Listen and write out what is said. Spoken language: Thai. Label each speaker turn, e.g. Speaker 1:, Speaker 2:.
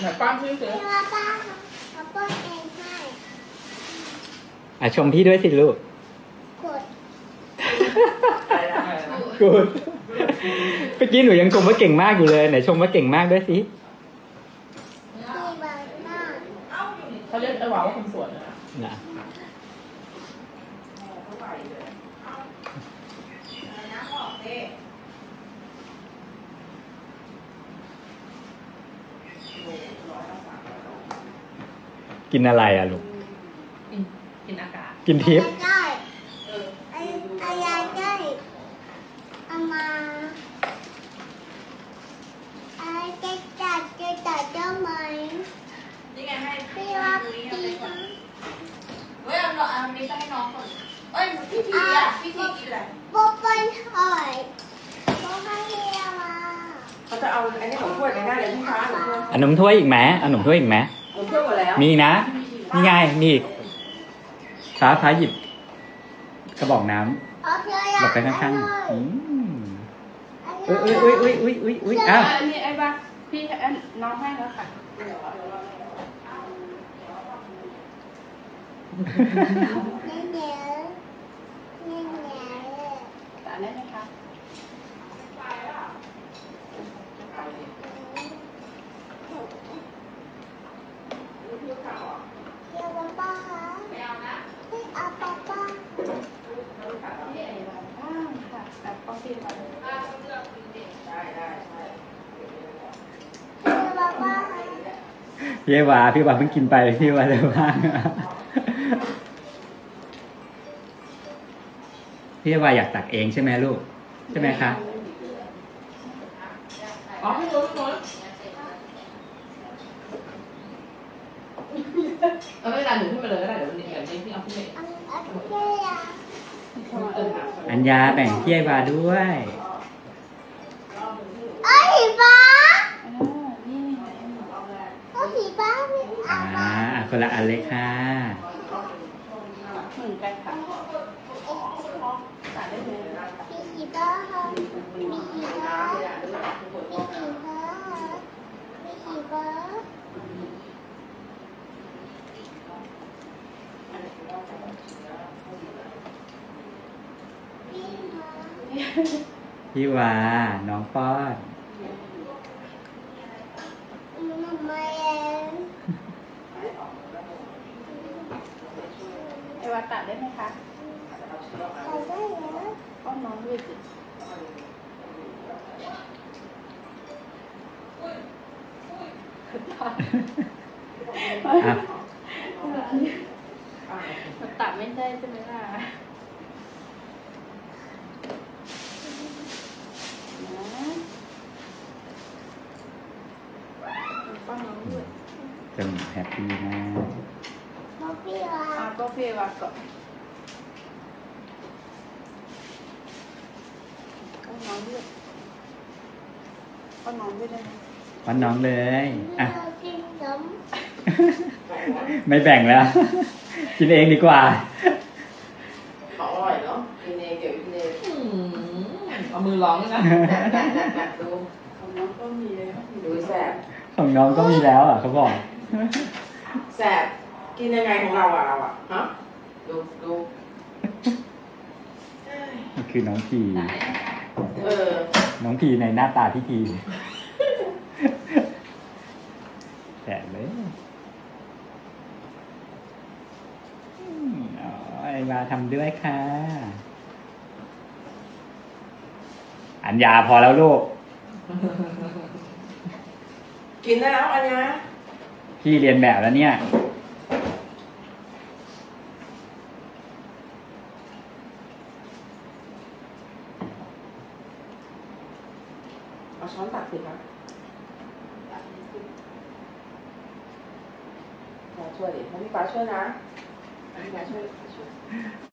Speaker 1: ไหนป้อนชื่อสิ
Speaker 2: พี่ว่าป้าเขาป้อนเองให้
Speaker 3: อะชมพี่ด้วยสิลูก
Speaker 2: กด
Speaker 1: อะไรนะอะไรนะ
Speaker 3: กูดเมื่อกี้หนูยังชมว่าเก่งมากอยู่เลยไหนชมว่าเก่งมากด้วยสิ
Speaker 2: พี่บางหน้า
Speaker 1: เขาเรียกไอ้หวาว่าคนสวยนะ
Speaker 3: นะ กินอะไรอะลูก
Speaker 1: กินกินอากาศ
Speaker 3: กินทิพย์
Speaker 2: ได้ไอ้ไอ้ยายได้เอามาไอ้จะจัดจะจัดเจ้าไหม
Speaker 4: นี่ไงให้
Speaker 2: พี่ว่าพี่ว่า
Speaker 4: เฮ้ยเอาเอาอันนี้ต้องให้น้องก่อนเอ้ยพี่ทีอะพี่ทีกินอะไร
Speaker 2: ป๊อบป้อนหอยป๊อบให้เฮียมา
Speaker 5: เขาจะเอาอันนี้ของถ้วยไปได้เลยพี่ฟ้าหนูถ้วย
Speaker 3: เอานมถ้วยอีกไหมเอานมถ้วยอีกไหม
Speaker 5: หนูถ้วยห มดแล้ว
Speaker 3: มีนะ นี่ไง มีอีกฟ้าฟ้าหยิบ กระบอกน้ำ
Speaker 2: เอาเพื่อ
Speaker 3: หลบไปข้างๆอืมอุ้ยอุ้ยอุ้ยอุ้ยอุ้ยอุ้ยอ้าว
Speaker 1: อันนี้ไอ้บ้าพี่อันน้องให้แล้วค่ะ
Speaker 2: เงี้ยเงี้ยเงี้ยเงี้ย
Speaker 1: แต่อันนี้ไหมคะ
Speaker 2: เฮียป้าป้าคะไม่เอานะพี่เอาป้าป้า
Speaker 1: พี่ไอ้บ้าบ้างค่ะ แต่ป้อนพี่ก่อน
Speaker 2: เฮียป้าป้า
Speaker 3: พี่วาพี่วาเพิ่งกินไปพี่วาเลยบ้างพี่วาอยากตักเองใช่ไหมลูก ใช่ไหมคะ
Speaker 1: อ๋อพี่รู้พี่รู้เอาไม่เป็นไรหนูขึ้นมาเลยก็ได้เดี๋ยวเดี๋ยวพี่เอาขึ้นไป
Speaker 2: อั
Speaker 3: ญญาแบ่งเพี่วาด้วย
Speaker 2: เอ้ยป้า
Speaker 1: อ่านี่
Speaker 2: เอ้ยป้าไม่อ่าป้า
Speaker 3: อะคนละอันเลยค่ะ
Speaker 1: เหมือนกันค่ะตัดได้เลย
Speaker 2: พี่สีป้าค่ะพี่สีป้าพี่สีป้าพี่สีป้าพี่มา
Speaker 3: พี่วา น้องป้อน
Speaker 2: หนูมาเอง
Speaker 1: ไอ้ว่าตัดได้ไหมคะ
Speaker 2: ใส่ได้แล้ว
Speaker 1: ป้อนน้องด้วยสิ
Speaker 3: อะ
Speaker 1: มันตัดไม่ได้ใช่ไหมล่ะนะป้อนน้องด้วย
Speaker 3: จมูกแฮปปี้มาก
Speaker 2: พอพี่ว่า
Speaker 1: อะก็เฟวาก่อนป้อนน้องด้วยป้อนน้องด้วยได้ไหม
Speaker 3: ป้อนน้องเลย อะ
Speaker 2: เรากินนม
Speaker 3: ไม่แบ่งแล้ว กินเองดีกว่า
Speaker 5: อร่อยเนาะกินเองเดี๋ยวกินเอง
Speaker 1: อืมเอามือร้องเลยนะ
Speaker 5: ดู
Speaker 1: ของน้องก็มีเลย
Speaker 5: ดูแสบ
Speaker 3: ของน้องก็มีแล้วอะเขาบอก
Speaker 5: แสบกินยังไงของเราอะเราอะฮะดูดู
Speaker 3: นี่คือน้องพี
Speaker 1: ไหน
Speaker 5: เออ
Speaker 3: น้องพีในหน้าตาที่พีแฉะเลยอืมอ๋อไอ้มาทำด้วยค่ะ อัญญาพอแล้วลูก
Speaker 5: กินได้แล้วอันเนี้ย
Speaker 3: พี่เรียนแบบแล้วเนี่ย
Speaker 5: เอาช้อนตักสิคะฟ้าช่วยดิให้พี่ป้าช่วยนะให้พี่ป้าช่วย